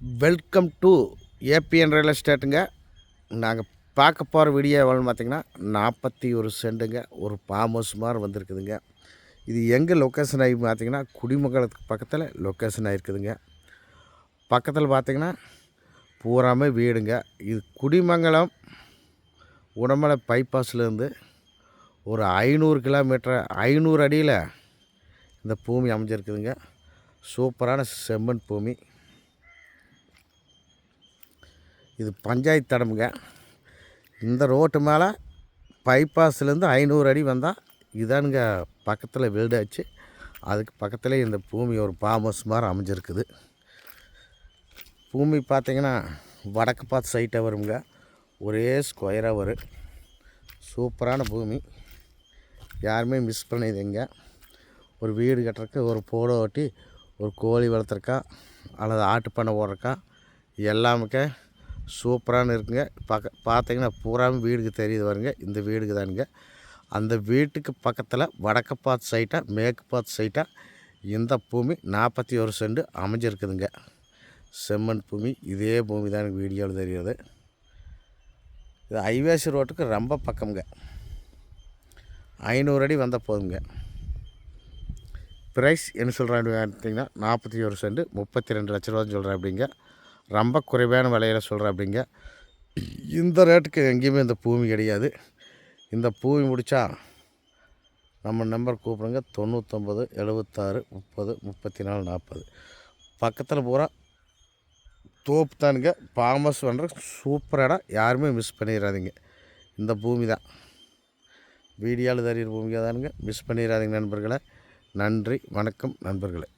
Welcome to ABN real எஸ்டேட்டுங்க. நாங்கள் பார்க்க போகிற வீடியோ எவ்வளோன்னு பார்த்தீங்கன்னா நாற்பத்தி ஒரு செண்டுங்க. ஒரு ஃபார்ம் ஹவுஸ் மாதிரி வந்திருக்குதுங்க. இது எங்கே லொக்கேஷன் ஆகி பார்த்தீங்கன்னா குடிமங்கலத்துக்கு பக்கத்தில் லொக்கேஷன் ஆகிருக்குதுங்க பக்கத்தில் பார்த்தீங்கன்னா பூராமே வீடுங்க. இது குடிமங்கலம் உடமலை பைபாஸ்லேருந்து ஒரு ஐநூறு கிலோமீட்டர் ஐநூறு அடியில் இந்த பூமி அமைஞ்சிருக்குதுங்க. சூப்பரான செம்மண் பூமி. இது பஞ்சாயத்து தடமுங்க. இந்த ரோட்டு மேலே பைபாஸ்லேருந்து ஐநூறு அடி வந்தால் இதானுங்க பக்கத்தில் வீடாச்சு. அதுக்கு பக்கத்தில் இந்த பூமி ஒரு ஃபார்ம் ஹவுஸ் மாதிரி அமைஞ்சிருக்குது. பூமி பார்த்திங்கன்னா வடக்கு பார்த்து சைட்டாக வருங்க. ஒரே ஸ்கொயராக வரும் சூப்பரான பூமி. யாருமே மிஸ் பண்ணிதுங்க. ஒரு வீடு கட்டுறக்கு ஒரு போட ஓட்டி ஒரு கோழி வளர்த்துறக்கா அல்லது ஆட்டு பண்ணை ஓடுறக்கா எல்லாமுக்கே சூப்பரான இருக்குங்க. பக்க பார்த்தீங்கன்னா பூராவும் வீடுக்கு தெரியுது வருங்க இந்த வீடுக்கு தானுங்க. அந்த வீட்டுக்கு பக்கத்தில் வடக்கு பார்த்து சைட்டாக மேற்கு பார்த்து சைட்டாக இந்த பூமி நாற்பத்தி ஒரு செண்டு அமைஞ்சிருக்குதுங்க. செம்மண் பூமி இதே பூமி தான் எனக்கு வீடியோவில் தெரியுது. இது ஐவேசி ரோட்டுக்கு ரொம்ப பக்கம்ங்க. ஐநூறு அடி வந்தால் போதுங்க. ப்ரைஸ் என்ன சொல்கிறாங்க பார்த்தீங்கன்னா நாற்பத்தி ஒரு செண்டு முப்பத்தி ரெண்டு லட்ச ரூபான்னு சொல்கிறேன் அப்படிங்க ரொம்ப குறைவான விலையில் சொல்கிறேன் அப்படிங்க. இந்த ரேட்டுக்கு எங்கேயுமே இந்த பூமி கிடையாது. இந்த பூமி முடித்தா நம்ம நம்பர் கூப்பிடுங்க. தொண்ணூற்றொம்பது எழுபத்தாறு முப்பது முப்பத்தி நாலு நாற்பது. பக்கத்தில் பூரா தோப்பு தானுங்க. பாமஸ் பண்ணுற சூப்பர் இடம். யாருமே மிஸ் பண்ணிடாதீங்க இந்த பூமி தான். வீடியோவில் தெரியிற பூமியாக தானுங்க மிஸ் பண்ணிடாதீங்க நண்பர்களே. நன்றி வணக்கம் நண்பர்களே.